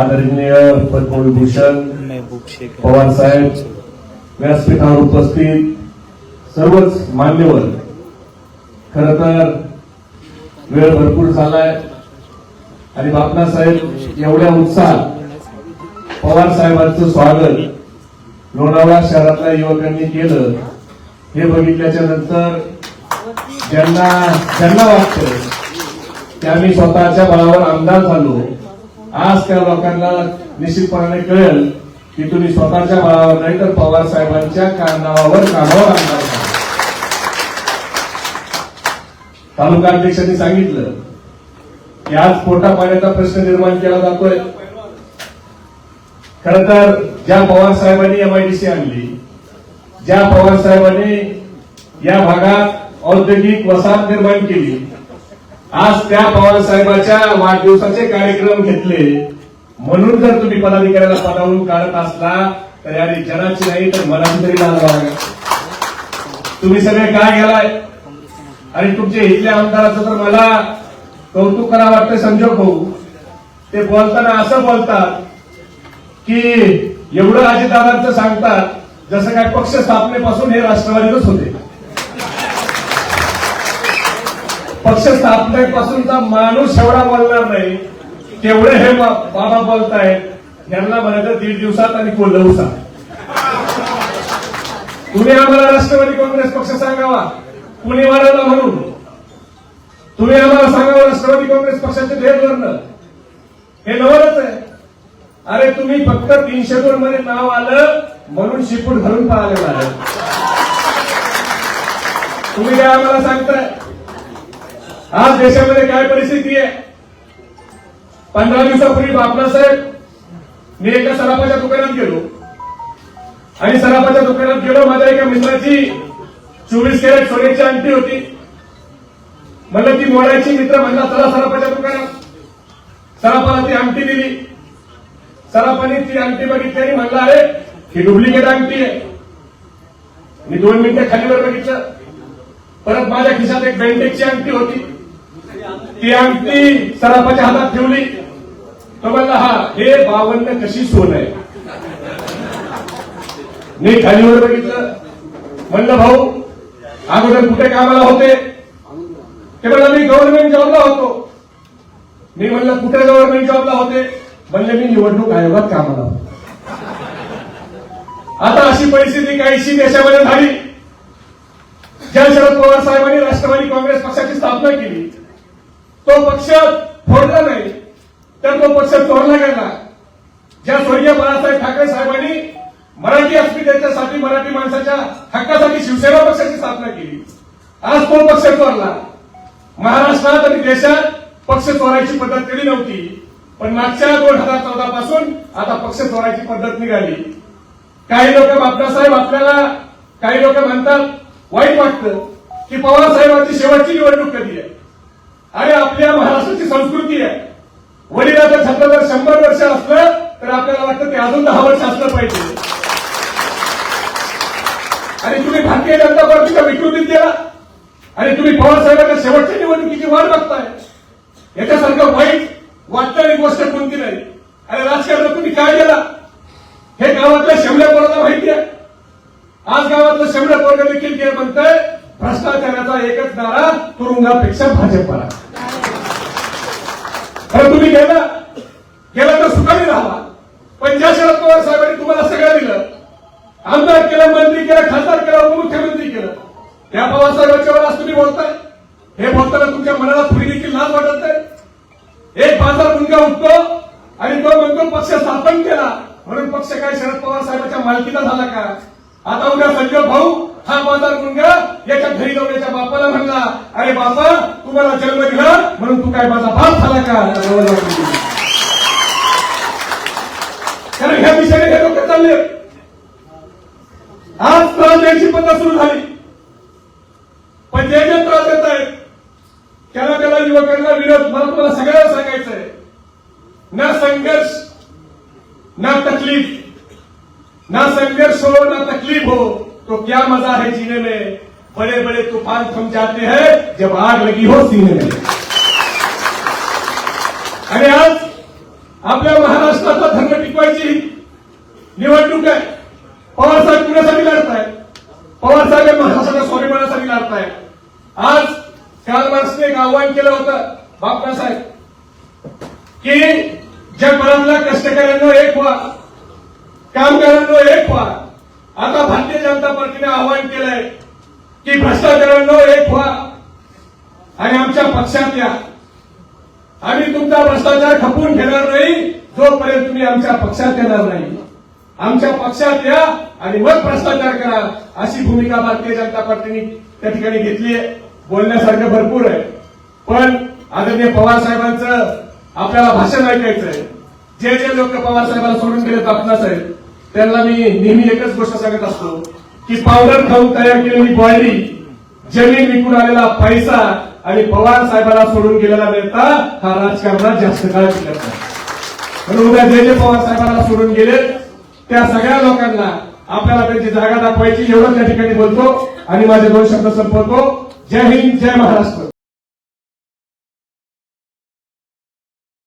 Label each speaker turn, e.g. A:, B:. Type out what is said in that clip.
A: आदरणीय पद्मविभूषण पवार साहेब व्यासपीठावर उपस्थित सर्वच मान्यवर. खर तर वेळ भरपूर झालाय. आणि बापना साहेब एवढ्या उत्साहात पवार साहेबांचं स्वागत लोणावळा शहरातल्या युवकांनी केलं. हे बघितल्याच्या नंतर ज्यांना ज्यांना वाटतं की आम्ही स्वतःच्या बळावर आमदार झालो आज त्या लोकांना निश्चितपणाने कळेल की तुम्ही स्वतःच्या बळावर नाही तर पवार साहेबांच्या कानावर कामावर आणणार तालुका अध्यक्षांनी सांगितलं की आज पोटा पाण्याचा प्रश्न निर्माण केला जातोय. खर तर ज्या पवार साहेबांनी एमआयडीसी आणली ज्या पवार साहेबांनी या भागात औद्योगिक वसाहत निर्माण केली आज त्या पवार साहेबाच्या वाढदिवसाचे कार्यक्रम घेतले. म्हणून जर तुम्ही पदाधिकाऱ्याला पदावरून काढत असला तर याने जनाची नाही तर मनाची तरी लाज बाळगा तुम्ही सगळे काय गेलाय आणि तुमचे इथल्या आमदाराचं तर मला कौतुक करा वाटतं संजोग भाऊ. ते बोलताना असं बोलतात की एवढं अजितदादांचं सांगतात जसं काय पक्ष स्थापनेपासून हे राष्ट्रवादीतच होते. पक्ष स्थापनेपासूनचा माणूस एवढा बोलणार नाही. तेवढे हे बा- बाबा बोलतायत. यांना म्हणायचं दीड दिवसात आणि कोल्ह तुम्ही आम्हाला राष्ट्रवादी काँग्रेस पक्ष सांगावा. कुणी वाढवला म्हणून? तुम्ही आम्हाला सांगावं राष्ट्रवादी काँग्रेस पक्षाचे भेद धोरण हे नवलच आहे. अरे तुम्ही फक्त तीनशे दोन मध्ये नाव आलं म्हणून शिपूट घालून पळालेलं आहे तुम्ही काय आम्हाला सांगताय? आज देशामध्ये काय परिस्थिती आहे? पंधरा दिवसापूर्वी बापनासाहेब मी एका सराफाच्या दुकानात गेलो. आणि सराफाच्या दुकानात गेलो माझ्या एका मित्राची चोवीस कॅरेट सोन्याची अंगठी होती. म्हणलं ती मोडायची मित्र म्हणला चला सराफाच्या दुकानात. सराफाला ती अंगठी दिली. सराफाने ती अंगठी बघितली आणि म्हणला अरे ही डुप्लिकेट अंगठी आहे. मी दोन मिनिटं खालीवर बघितलं. परत माझ्या खिशात एक बेंटेकची अंगठी होती. ती अंगठी सराफाच्या हातात ठेवली. तो म्हणला हा हे बावन्न कशी सोन आहे? मी खालीवर बघितलं. म्हणलं भाऊ अगोदर कुठे कामाला होते? ते म्हणलं मी गव्हर्नमेंट जॉबला होतो. मी म्हणलं कुठे गव्हर्नमेंट जॉबला होते? म्हणले मी निवडणूक आयोगात कामाला होतो. आता अशी परिस्थिती काहीशी देशामध्ये झाली. ज्या शरद पवार साहेबांनी राष्ट्रवादी काँग्रेस पक्षाची स्थापना केली. तो पक्ष फोडला नाही तर तो पक्ष चोरला गेला. ज्या स्वर्गीय बाळासाहेब ठाकरे साहेबांनी मराठी अस्मितेच्यासाठी मराठी माणसाच्या हक्कासाठी शिवसेना पक्षाची स्थापना केली. आज तो पक्ष चोरला. महाराष्ट्रात आणि देशात पक्ष चोरायची पद्धत कधी नव्हती पण मागच्या दोन हजार चौदा पासून आता पक्ष चोरायची पद्धत निघाली. काही लोक बापरासाहेब आपल्याला काही लोक म्हणतात वाईट वाटतं की पवार साहेबांची शेवटची निवडणूक कधी आहे? आणि आपल्या महाराष्ट्राची संस्कृती आहे. वडिलाचं छत्र जर शंभर वर्ष असलं तर आपल्याला वाटतं ते अजून दहा वर्ष असलं पाहिजे. आणि तुम्ही भारतीय जनता पार्टीच्या विकृतीत गेला. आणि तुम्ही पवारसाहेबांच्या शेवटच्या निवडणुकीची वाट बघताय. याच्यासारखं वाईट वाटणारी गोष्ट कोणती नाही. आणि राजकारणात तुम्ही काय केला हे गावातल्या शेवड्या पोराला माहिती आहे. आज गावातलं शेवड्या पोरग देखील म्हणताय म्हणतंय भ्रष्टाचाराचा एकच नारा तुरुंगापेक्षा भाजपला. खरं तुम्ही गेला गेला तर सुखाने राहा पण ज्या शरद पवार साहेबांनी तुम्हाला सगळं दिलं आमदार केलं मंत्री केलं खासदार केलं उपमुख्यमंत्री केलं त्या पवार साहेबांच्यावर आज तुम्ही बोलताय. हे बोलताना तुमच्या मनाला थोडी देखील लाज वाटत एक बाजार मुलगा उठतो आणि तो म्हणतो पक्ष स्थापन केला. म्हणून पक्ष काय शरद पवार साहेबांच्या मालकीचा झाला का? आता उद्या संजय भाऊ हा माझा मुलगा याच्या घरी जाऊन याच्या बापाला म्हणला अरे बापा तुम्हाला जन्म दिला म्हणून तू काय माझा बाप झाला का? कारण ह्या दिशेने हे लोक चालले. आज त्रास द्यायची पद्धत सुरू झाली. पण जे जे त्रास देत आहेत त्याला त्याला युवकांना विरोध. मला तुम्हाला सगळ्यांना सांगायचंय ना संघर्ष ना तकलीफ. ना संघर्ष हो ना तकलीफ हो तो क्या मजा है जीने में? बड़े बड़े तूफान थम जाते हैं जब आग लगी हो सीने में। आणि आज आपल्या महाराष्ट्राचा धर्म टिकवायची निवडणूक आहे. पवारसाहेब कुणासाठी लढताय पवार साहेब हे स्वाभिमानासाठी लढताय आज काल मार्क्सने एक आव्हान केलं होतं बापसाहेब की जगभरातल्या कष्टकऱ्यांना एक व्हा. कामगारांनो एक व्हा. आता भारतीय जनता पार्टीने आवाहन केलंय की भ्रष्टाचारांनो एक व्हा आणि आमच्या पक्षात या. आम्ही तुमचा भ्रष्टाचार खपून घेणार नाही जोपर्यंत तुम्ही आमच्या पक्षात येणार नाही. आमच्या पक्षात या आणि मग भ्रष्टाचार करा अशी भूमिका भारतीय जनता पार्टीने त्या ठिकाणी घेतली आहे. बोलण्यासारखं भरपूर आहे. पण आदरणीय पवार साहेबांचं आपल्याला भाषण ऐकायचं आहे जे जे लोक पवार साहेबांना सोडून गेले आपणास आहेत त्यांना मी नेहमी एकच गोष्ट सांगत असतो की पावडर खाऊन तयार केलेली बॉडी जमीन विकून आलेला पैसा आणि पवार साहेबांना सोडून गेलेला नेता हा राजकारणात जास्त काळ टिकत नाही. म्हणून उद्या जे जे पवार साहेबांना सोडून गेले त्या सगळ्या लोकांना आपल्याला त्यांची जागा दाखवायची एवढं त्या ठिकाणी बोलतो आणि माझे दोन शब्द संपवतो. जय हिंद जय महाराष्ट्र.